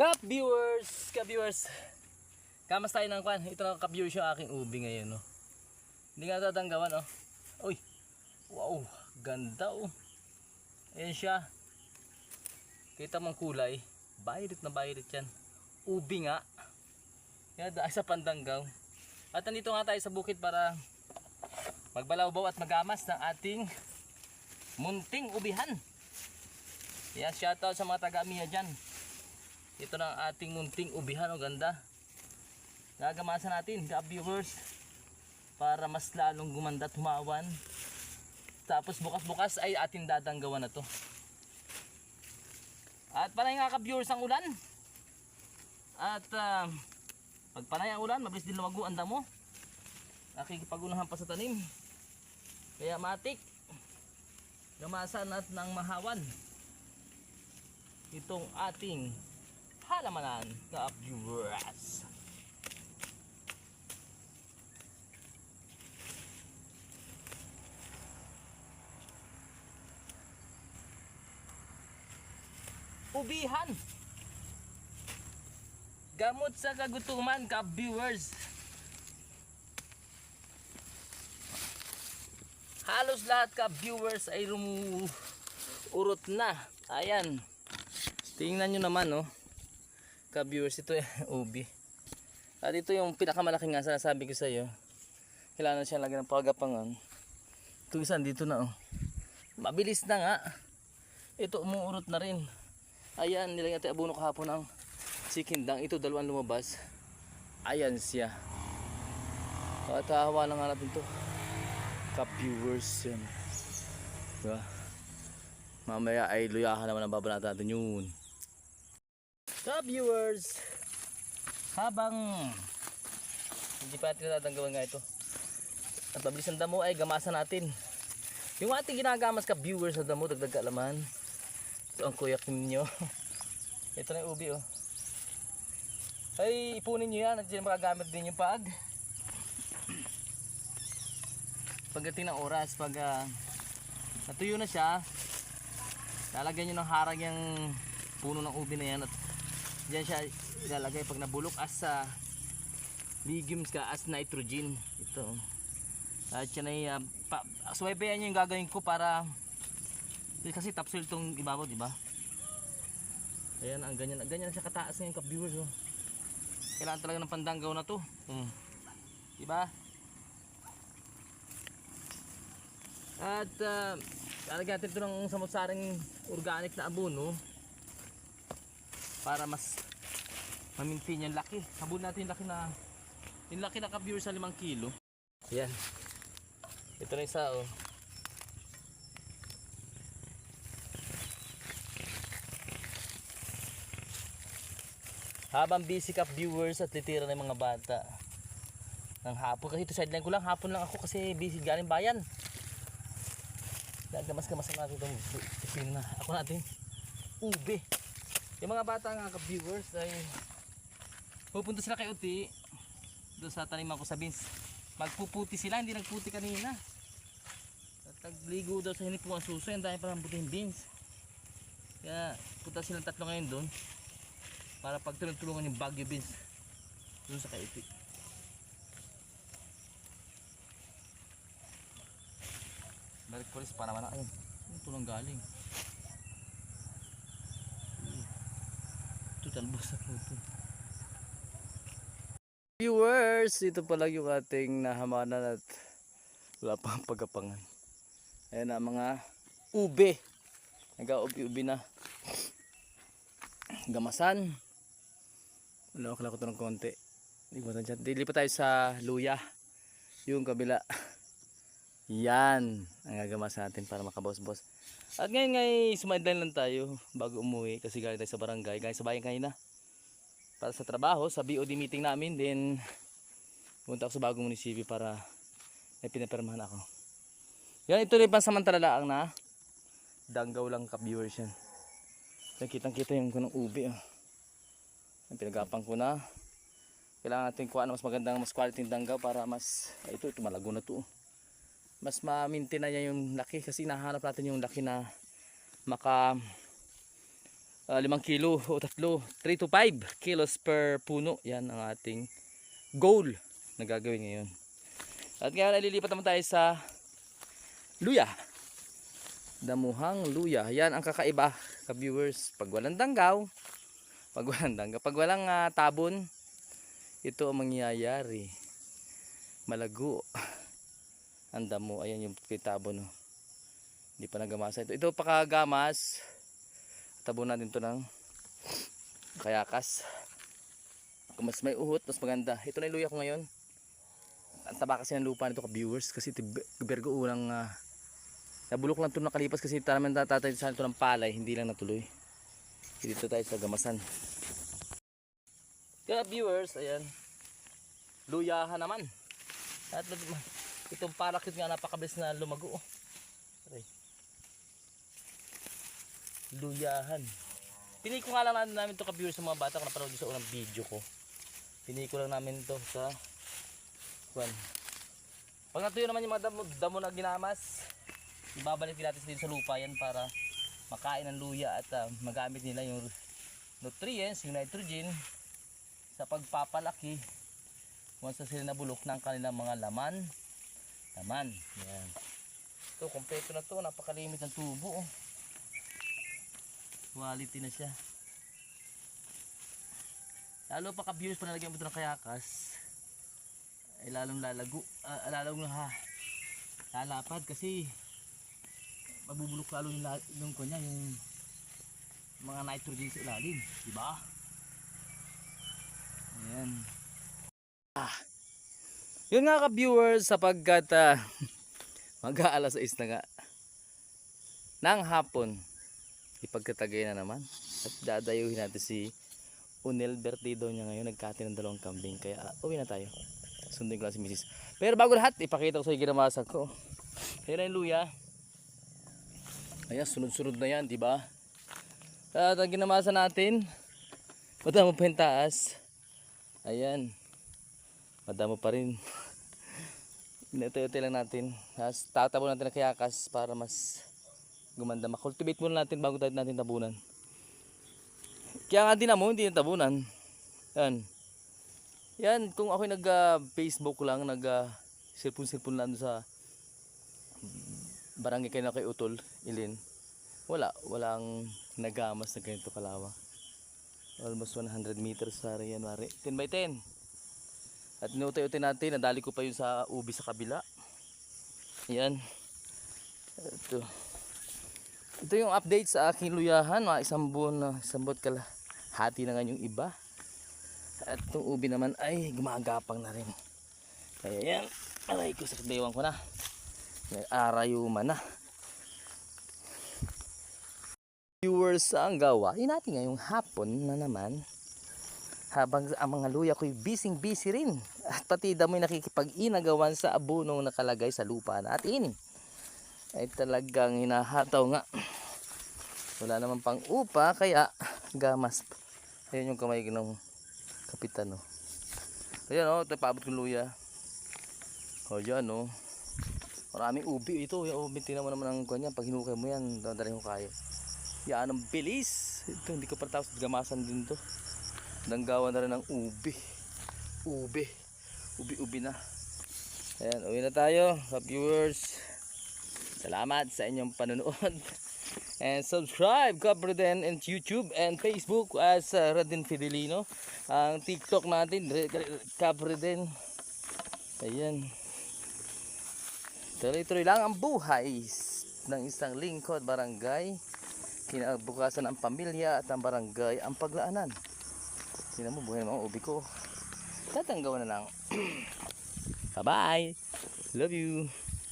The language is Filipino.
Cup viewers, cup viewers. Kamas tayo ng kwan. Ito na cup viewers yung aking ubi ngayon, no. Hindi nga tatanggawan, oh. Uy. Wow, ganda, oh. Ayan siya. Kita mong kulay. Violet na violet yan. Ubi nga. Yan, dahil sa pandanggaw. At nandito nga tayo sa bukid para magbalaw-baw at magamas ng ating munting ubihan. Yan, shoutout sa mga taga-amiya dyan. Ito na ang ating munting ubihan. O ganda. Gagamasan natin, the viewers. Para mas lalong gumanda at humawan. Tapos bukas-bukas ay ating dadanggawan na to. At panay nga ka-viewers ang ulan. At uh, pag panay ang ulan, mabilis din lumago ang damo. Nakikipagunahan pa sa tanim. Kaya matik. Gamasan at ng mahawan. Itong ating halamanan na viewers. Ubihan. Gamot sa kagutuman ka viewers. Halos lahat ka viewers ay rumuurot na. Ayan. Tingnan nyo naman oh. Ka viewers ito ubi. At ito yung pinakamalaking nga sinasabi ko sa iyo. Kailangan siya lagyan ng pagapangan. Ito isa dito na oh. Mabilis na nga. Ito umuurot na rin. Ayan, nilagyan natin abono kahapon ng sikindang. Ito, dalawang lumabas. Ayan siya. At hawa na nga natin to. Ka-viewers yan. Diba? Mamaya ay luyahan naman ang babanatan natin yun. Ka-viewers! Habang hindi pa natin natatanggawan nga ito. At mabilis ang damo ay gamasan natin. Yung ating ginagamas ka-viewers sa damo, dagdag kaalaman. Ito ang kuya ninyo. Ito na yung ubi oh. Ay, ipunin nyo yan at dyan makagamit din yung pag. Pagdating ng oras, pag ah, natuyo na siya, lalagyan nyo ng harag yung puno ng ubi na yan at dyan siya ilalagay pag nabulok as sa legumes ka as nitrogen. Ito. At yan ay, uh, pa, suwebeyan nyo yung gagawin ko para eh, kasi topsoil tong ibabaw, di ba? Ayan, ang ganyan, ganyan na siya kataas ngayon ka-viewers, oh. Kailangan talaga ng pandanggaw na to. Hmm. Di ba? At uh, lalagyan natin ito ng samot-saring organic na abono para mas mamintain yung laki. Habulin natin yung laki na yung laki na ka-viewers sa 5 kilo. Ayan. Ito na isa, oh. Habang busy ka viewers at titira ng mga bata ng hapon kasi ito sideline ko lang hapon lang ako kasi busy galing bayan Nagamas kamasan natin itong isin na ako natin ube yung mga bata nga ka viewers ay pupunta sila kay Uti doon sa taniman ko sa beans magpuputi sila hindi nagputi kanina at nagligo daw sa hinipungan suso yung dahil parang buting beans kaya punta silang tatlo ngayon doon para pagtulong-tulungan yung bagyo beans doon sa kaiti. Balik polis para naman ayun. Yung tulong galing. Talbos sa puto. Viewers, ito pala yung ating nahamanan at wala pang pagapangan. Ayan na mga ube. Nag-ubi-ubi na. Gamasan. Wala ko lang ito ng konti. Lipat tayo sa luya. Yung kabila. Yan. Ang gagamas natin para makabos-bos. At ngayon ngay sumideline lang tayo bago umuwi kasi galing tayo sa barangay. Galing sa bayan kayo na. Para sa trabaho, sa BOD meeting namin. Then, punta ako sa bagong munisipyo para may pinapermahan ako. Yan, ito rin pansamantala lang na danggaw lang ka-viewers yan. Nakitang kita yung kunong ubi. Oh. Ang pinagapang ko na. Kailangan natin kuha na mas magandang mas quality ng danggaw para mas ito, ito malago na to. oh. Mas ma-maintain na niya yung laki kasi nahanap natin yung laki na maka ah, limang kilo o tatlo, 3 to 5 kilos per puno. Yan ang ating goal na gagawin ngayon. At ngayon ay lilipat naman tayo sa luya. Damuhang luya. Yan ang kakaiba ka-viewers. Pag walang danggaw, pag walang danggaw, pag walang ah, tabon, ito ang mangyayari. Malago. Ang damo. Ayan yung tabon. Oh. Hindi pa nagamasa ito. Ito pakagamas. Tabon natin to ng kayakas. Kung mas may uhot, mas maganda. Ito na yung luya ko ngayon. Ang taba kasi ng lupa nito ka-viewers. Kasi ito bergo unang ah, nabulok lang ito nakalipas kasi talaman tatatay sa ito ng palay. Hindi lang natuloy. Dito tayo sa gamasan. Kaya viewers, ayan. Luyahan naman. At itong parakit nga napakabilis na lumago. oh. Aray. Luyahan. Pinili ko nga lang namin, to ka-viewers sa mga bata kung napanood sa unang video ko. Pinili ko lang namin to sa Kwan. Pag natuyo naman yung mga damo, damo na ginamas, ibabalik natin dito sa lupa yan para makain ng luya at ah, magamit nila yung nutrients, yung nitrogen sa pagpapalaki once na sila nabulok ng kanilang mga laman laman yan. Ito kompleto na to. Napakalimit ng tubo oh. quality na siya. Lalo pa ka-views pa nalagyan mo ito ng kayakas ay lalong lalago ah, lalong ha. Lalapad kasi mabubulok lalo yung, yung kanya yung mga nitrogen sa ilalim di ba? Ayan. Ah yun nga ka-viewers sapagkat uh, mag-aalas 6 na nga ng hapon. Ipagkatagay na naman. At dadayuhin natin si Unel Bertido niya ngayon. Nagkati ng dalawang kambing. Kaya uh, uwi na tayo. Sundin ko lang si Mrs. Pero bago lahat ipakita ko sa iyo ginamasak ko. Ayan na yung luya Ayan sunod-sunod na yan di ba? At ang ginamasa natin madamo pa yung taas Ayan madamo pa rin Ito-ito lang natin Tapos tatabo natin ng kayakas para mas gumanda makultivate muna natin bago tayo natin tabunan kaya nga din mo, hindi yung tabunan. Yan. Yan, kung ako nag ah, Facebook lang, nag uh, cellphone-cellphone lang sa barangay kayo na kay Utol, Ilin. Wala, walang nagamas na ganito kalawa. Almost 100 meters sa yan, mare. 10 by 10. At inutay-utay natin, nadali ko pa yun sa ubi sa kabila. Yan. Ito. Ito yung update sa aking luyahan, mga isang buwan na, isang buwan kala. Hati na nga yung iba. At itong ubi naman ay gumagapang na rin. Kaya yan, aray ko sa bewang ko na. May arayuma na. Viewers ang gawain natin ngayong hapon na naman. Habang ang mga luya ko'y busy busy rin. At pati damoy nakikipag-inagawan sa abunong nakalagay sa lupa natin. Ay talagang hinahataw nga. Wala naman pang upa kaya gamas. Ayun yung kamay ng kapitan no. Ayan oh, ito paabot kong luya. O yan oh. Maraming ubi ito. Yung ubi tingnan mo naman ang kanya. Pag hinukay mo yan, dadalhin ko kayo. Yan ang bilis. Ito hindi ko pa tapos gamasan din to. Danggawan na rin ng ubi. Ubi. Ubi-ubi na. Ayan, uwi na tayo. Sa viewers. Salamat sa inyong panonood. And subscribe Capreden and YouTube and Facebook as uh, Radin Fidelino. Ang TikTok natin Capreden. Ayan. Tuloy-tuloy lang ang buhay ng isang lingkod barangay. Kinabukasan ang pamilya at ang barangay ang paglaanan. Tingnan mo buhay ng mga ubi ko. Tatanggawan na lang. Bye-bye. Love you.